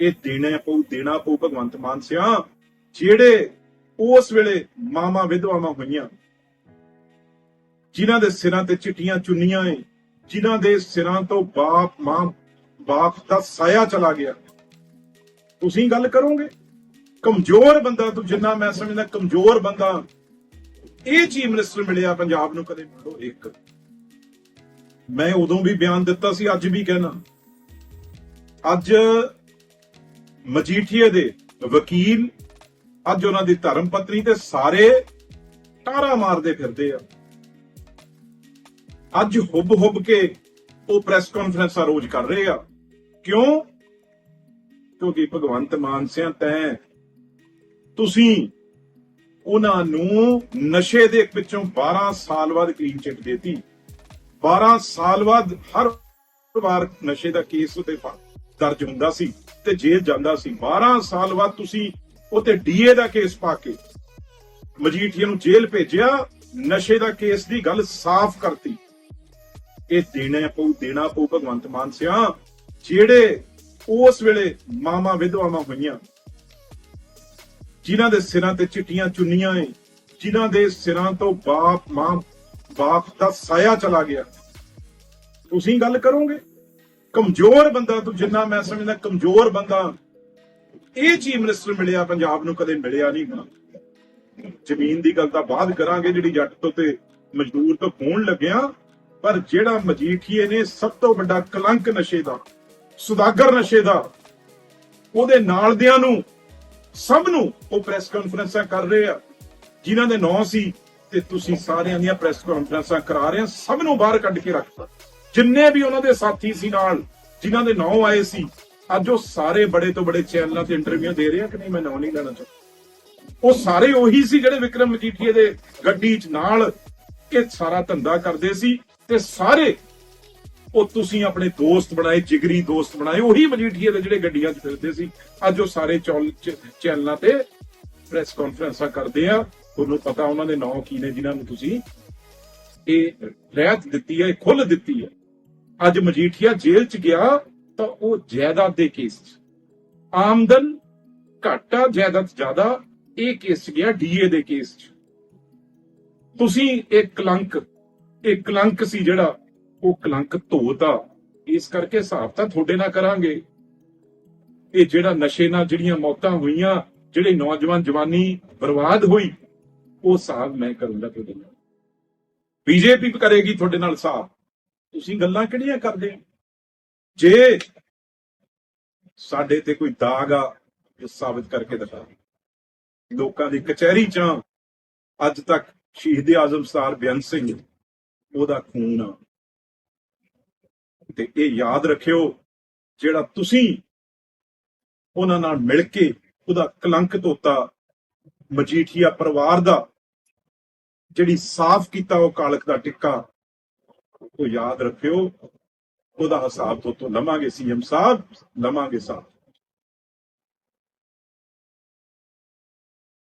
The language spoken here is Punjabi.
ਇਹ ਦੇਣਾ ਪਊ ਦੇਣਾ ਪਊ ਭਗਵੰਤ ਮਾਨ ਸਿਆ, ਜਿਹੜੇ ਉਸ ਵੇਲੇ ਮਾਮਾ ਵਿਧਵਾਵਾਂ ਹੋਈਆਂ। ਜਿਨ੍ਹਾਂ ਦੇ ਸਿਰਾਂ ਤੇ ਚਿੱਟੀਆਂ ਚੁੰਨੀਆਂ ਏ, ਜਿਨ੍ਹਾਂ ਦੇ ਸਿਰਾਂ ਤੋਂ ਬਾਪ, ਮਾਂ, ਬਾਪ ਦਾ ਸਾਇਆ ਚਲਾ ਗਿਆ। ਤੁਸੀਂ ਗੱਲ ਕਰੋਗੇ? ਕਮਜ਼ੋਰ ਬੰਦਾ ਤੂੰ ਜਿੰਨਾ ਮੈਂ ਸਮਝਦਾ, ਕਮਜ਼ੋਰ ਬੰਦਾ। ਇਹ ਚੀਫ ਮਿਨਿਸਟਰ ਮਿਲਿਆ ਪੰਜਾਬ ਨੂੰ ਕਦੇ ਮਿਲੋ ਇੱਕ। ਮੈਂ ਉਦੋਂ ਵੀ ਬਿਆਨ ਦਿੱਤਾ ਸੀ, ਅੱਜ ਵੀ ਕਹਿਣਾ। ਅੱਜ ਮਜੀਠੀਏ ਦੇ ਵਕੀਲ ਅੱਜ ਉਹਨਾਂ ਦੀ ਧਰਮ ਪਤਨੀ ਤੇ ਸਾਰੇ ਟਾਰਾ ਮਾਰਦੇ ਫਿਰਦੇ ਆ। ਅੱਜ ਹੁੱਬ ਹੁੱਬ ਕੇ ਉਹ ਪ੍ਰੈਸ ਕਾਨਫਰੰਸਾਂ ਰੋਜ਼ ਕਰ ਰਹੇ ਆ। ਕਿਉਂ? ਕਿਉਂਕਿ ਭਗਵੰਤ ਮਾਨ ਸਿੰਘ ਤੈਂ ਤੁਸੀਂ ਉਹਨਾਂ ਨੂੰ ਨਸ਼ੇ ਦੇ ਵਿੱਚੋਂ 12 ਸਾਲ ਬਾਅਦ ਕਲੀਨ ਚਿੱਟ ਦੇਤੀ। 12 ਸਾਲ ਬਾਅਦ ਹਰ ਵਾਰ ਨਸ਼ੇ ਦਾ ਕੇਸ ਉਤੇ ਦਰਜ ਹੁੰਦਾ ਸੀ ਤੇ ਜੇਲ੍ਹ ਜਾਂਦਾ ਸੀ। 12 ਸਾਲ ਬਾਅਦ ਤੁਸੀਂ ਉਤੇ ਡੀਏ ਦਾ ਕੇਸ ਪਾ ਕੇ ਮਜੀਠੀਆ ਨੂੰ ਜੇਲ੍ਹ ਭੇਜਿਆ, ਨਸ਼ੇ ਦਾ ਕੇਸ ਦੀ ਗੱਲ ਸਾਫ਼ ਕਰਤੀ। ਇਹ ਦੇਣਾ ਪਊ ਦੇਣਾ ਪਊ, ਭਗਵੰਤ ਮਾਨ ਸਿਆ, ਜਿਹੜੇ ਉਸ ਵੇਲੇ ਮਾਮਾ ਵਿਧਵਾਵਾਂ ਹੋਈਆਂ, ਜਿਨ੍ਹਾਂ ਦੇ ਸਿਰਾਂ ਤੇ ਚਿੱਟੀਆਂ ਚੁੰਨੀਆਂ ਏ, ਜਿਨ੍ਹਾਂ ਦੇ ਸਿਰਾਂ ਤੋਂ ਬਾਪ, ਮਾਂ, ਬਾਪ ਦਾ ਸਾਇਆ ਚਲਾ ਗਿਆ। ਤੁਸੀਂ ਗੱਲ ਕਰੋਗੇ? ਕਮਜ਼ੋਰ ਬੰਦਾ ਤੂੰ ਜਿੰਨਾ ਮੈਂ ਸਮਝਦਾ, ਕਮਜ਼ੋਰ ਬੰਦਾ। ਇਹ ਚੀਫ ਮਿਨਿਸਟਰ ਮਿਲਿਆ, ਪੰਜਾਬ ਨੂੰ ਕਦੇ ਮਿਲਿਆ ਨਹੀਂ ਹੋਣਾ। ਜ਼ਮੀਨ ਦੀ ਗੱਲ ਤਾਂ ਬਾਅਦ ਕਰਾਂਗੇ, ਜਿਹੜੀ ਜੱਟ ਤੋਂ ਤੇ ਮਜ਼ਦੂਰ ਤੋਂ ਹੋਣ ਲੱਗਿਆ। ਪਰ ਜਿਹੜਾ ਮਜੀਠੀਏ ਨੇ ਸਭ ਤੋਂ ਵੱਡਾ ਕਲੰਕ ਨਸ਼ੇ ਦਾ, ਸੁਦਾਗਰ ਨਸ਼ੇ ਦਾ, ਉਹਦੇ ਨਾਲ ਦਿਆਂ ਨੂੰ ਸਭ ਨੂੰ ਉਹ ਪ੍ਰੈਸ ਕਾਨਫਰੰਸਾਂ ਕਰ ਰਹੇ ਆ। ਜਿਨ੍ਹਾਂ ਦੇ ਨਾਂ ਸੀ, ਤੇ ਤੁਸੀਂ ਸਾਰਿਆਂ ਦੀਆਂ ਪ੍ਰੈਸ ਕਾਨਫਰੰਸਾਂ ਕਰਾ ਰਹੇ ਆ, ਸਭ ਨੂੰ ਬਾਹਰ ਕੱਢ ਕੇ ਰੱਖਤਾ ਜਿੰਨੇ ਵੀ ਉਹਨਾਂ ਦੇ ਸਾਥੀ ਸੀ ਨਾਲ, ਜਿਨ੍ਹਾਂ ਦੇ ਨਾਂ ਆਏ ਸੀ, ਅੱਜ ਉਹ ਸਾਰੇ ਬੜੇ ਤੋਂ ਬੜੇ ਚੈਨਲਾਂ ਤੇ ਇੰਟਰਵਿਊ ਦੇ ਰਹੇ ਆ ਕਿ ਨਹੀਂ, ਮੈਂ ਨਾਂ ਨਹੀਂ ਲੈਣਾ ਚਾਹੁੰਦਾ। ਉਹ ਸਾਰੇ ਉਹੀ ਸੀ ਜਿਹੜੇ ਵਿਕਰਮ ਮਜੀਠੀਏ ਦੇ ਗੱਡੀ 'ਚ ਨਾਲ ਇਹ ਸਾਰਾ ਧੰਦਾ ਕਰਦੇ ਸੀ ਤੇ ਸਾਰੇ ਉਹ ਤੁਸੀਂ ਆਪਣੇ ਦੋਸਤ ਬਣਾਏ, ਜਿਗਰੀ ਦੋਸਤ ਬਣਾਏ, ਉਹੀ ਮਜੀਠੀਏ ਦੇ ਜਿਹੜੇ ਗੱਡੀਆਂ 'ਚ ਫਿਰਦੇ ਸੀ। ਅੱਜ ਉਹ ਸਾਰੇ ਚੌਲ ਚ- ਚੈਨਲਾਂ ਤੇ ਪ੍ਰੈਸ ਕਾਨਫਰੰਸਾਂ ਕਰਦੇ ਆ। ਤੁਹਾਨੂੰ ਪਤਾ ਉਹਨਾਂ ਦੇ ਨਾਂ ਕੀ ਨੇ, ਜਿਨ੍ਹਾਂ ਨੂੰ ਤੁਸੀਂ ਇਹ ਰਹਿਤ ਦਿੱਤੀ ਹੈ, ਇਹ ਖੁੱਲ ਦਿੱਤੀ ਹੈ। ਅੱਜ ਮਜੀਠੀਆ ਜੇਲ੍ਹ 'ਚ ਗਿਆ ਤਾਂ ਉਹ ਜਾਇਦਾਦ ਦੇ ਕੇਸ 'ਚ। ਆਮਦਨ ਘਾਟਾ ਜਾਇਦਾਦ ਜ਼ਿਆਦਾ, ਇਹ ਕੇਸ 'ਚ ਗਿਆ ਡੀਏ ਦੇ ਕੇਸ 'ਚ। ਤੁਸੀਂ ਇਹ ਕਲੰਕ ਇਹ ਕਲੰਕ ਸੀ ਜਿਹੜਾ ਉਹ ਕਲੰਕ ਧੋਤਾ। ਇਸ ਕਰਕੇ ਹਿਸਾਬ ਤਾਂ ਤੁਹਾਡੇ ਨਾਲ ਕਰਾਂਗੇ। ਇਹ ਜਿਹੜਾ ਨਸ਼ੇ ਨਾਲ ਜਿਹੜੀਆਂ ਮੌਤਾਂ ਹੋਈਆਂ, ਜਿਹੜੇ ਨੌਜਵਾਨ ਜਵਾਨੀ ਬਰਬਾਦ ਹੋਈ, ਉਹ ਹਿਸਾਬ ਮੈਂ ਕਰੂੰਗਾ ਤੁਹਾਡੇ ਨਾਲ ਬੀਜੇਪੀ ਕਰੇਗੀ ਤੁਹਾਡੇ ਨਾਲ ਹਿਸਾਬ। ਤੁਸੀਂ ਗੱਲਾਂ ਕਿਹੜੀਆਂ ਕਰਦੇ ਹੋ? ਜੇ ਸਾਡੇ ਤੇ ਕੋਈ ਦਾਗ ਆ ਉਹ ਸਾਬਤ ਕਰਕੇ ਦਿਖਾ। ਲੋਕਾਂ ਦੀ ਕਚਹਿਰੀ ਚ ਅੱਜ ਤੱਕ ਸ਼ਹੀਦ ਆਜ਼ਮ ਸਰ ਬੇਅੰਤ ਸਿੰਘ, ਉਹਦਾ ਖੂਨ ਆ। ਤੇ ਇਹ ਯਾਦ ਰੱਖਿਓ, ਜਿਹੜਾ ਤੁਸੀਂ ਉਹਨਾਂ ਨਾਲ ਮਿਲ ਕੇ ਉਹਦਾ ਕਲੰਕ ਧੋਤਾ ਮਜੀਠੀਆ ਪਰਿਵਾਰ ਦਾ, ਜਿਹੜੀ ਸਾਫ਼ ਕੀਤਾ ਉਹ ਕਾਲਕ ਦਾ ਟਿੱਕਾ ਉਹ ਯਾਦ ਰੱਖਿਓ ਉਹਦਾ ਹਿਸਾਬ ਤੋਂ ਤੋਂ ਲਵਾਂਗੇ ਸੀਐਮ ਸਾਹਿਬ ਲਵਾਂਗੇ ਸਾਹਿਬ